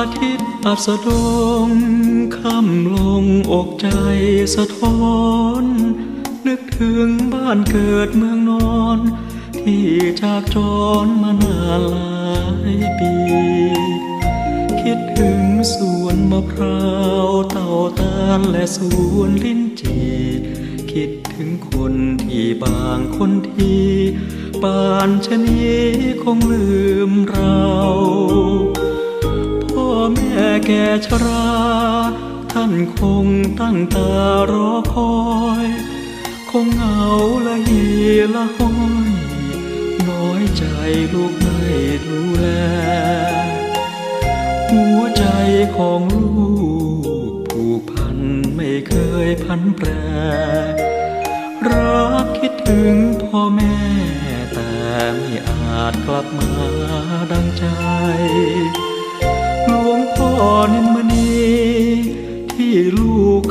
อัสดงคำลงอกใจสะท้อน นึกถึงบ้านเกิดเมืองนอน ที่จากจรมานานหลายปี คิดถึงสวนมะพร้าวเต่าตาลและสวนลิ้นจี คิดถึงคนที่บางคนที่ปานชะนี้คงลืมเรา แม่แก่ชรา ท่านคงตั้งตารอคอย คงเหงาละเหีละห้อย น้อยใจลูกไม่ดูแล หัวใจของลูกผูกพันไม่เคยพันแปร รักคิดถึงพ่อแม่แต่ไม่อาจกลับมา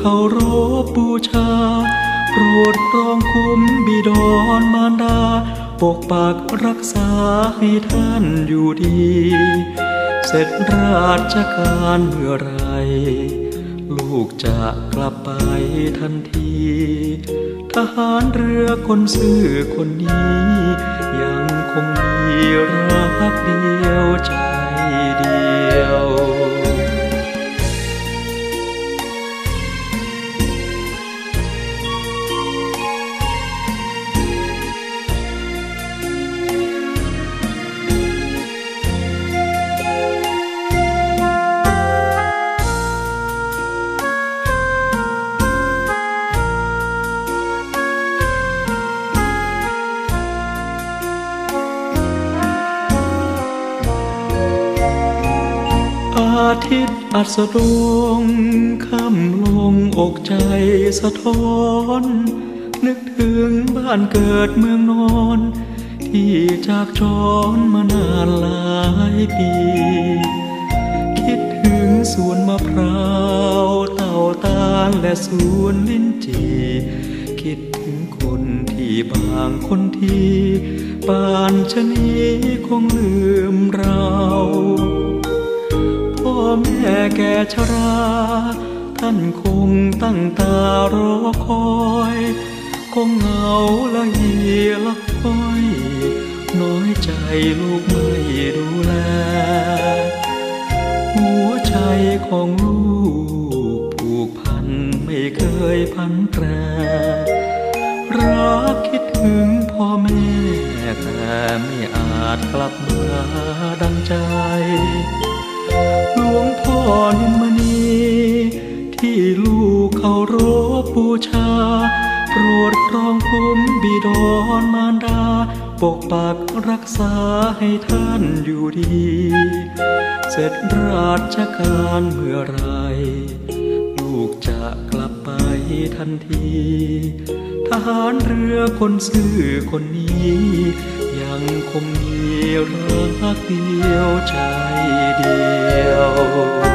เคารพบูชา โปรดรองคุ้มบิดอนมารดา ปกปักรักษาให้ท่านอยู่ดี เสร็จราชการเมื่อไร ลูกจะกลับไปทันที ทหารเรือคนซื่อคนนี้ ทิตย์อัสดงคำลงอกใจสะท้อน นึกถึงบ้านเกิดเมืองนอน ที่จากจรมานานหลายปี คิดถึงสวนมะพร้าวเต่าตาลและสวนลิ้นจีคิดถึงคนที่บางคนที่ปานชะนี้คงลืมเรา แม่แก่ชรา ท่านคงตั้งตารอคอย คงเหงาละเหียละห้อย น้อยใจลูกไม่ดูแล หัวใจของลูกผูกพันไม่เคยพันแปรรักคิดถึงพ่อแม่แต่ไม่อาจกลับมาดังใจ หลวงพ่อนิมณี ที่ลูกเคารพบูชาโปรดครองคุ้มบิดอนมารดา ปกปักรักษาให้ท่านอยู่ดี เสร็จราชการเมื่อไร ลูกจะกลับไปทันที ทหารเรือคนซื่อคนนี้ งคมีรักเดียวใจเดียว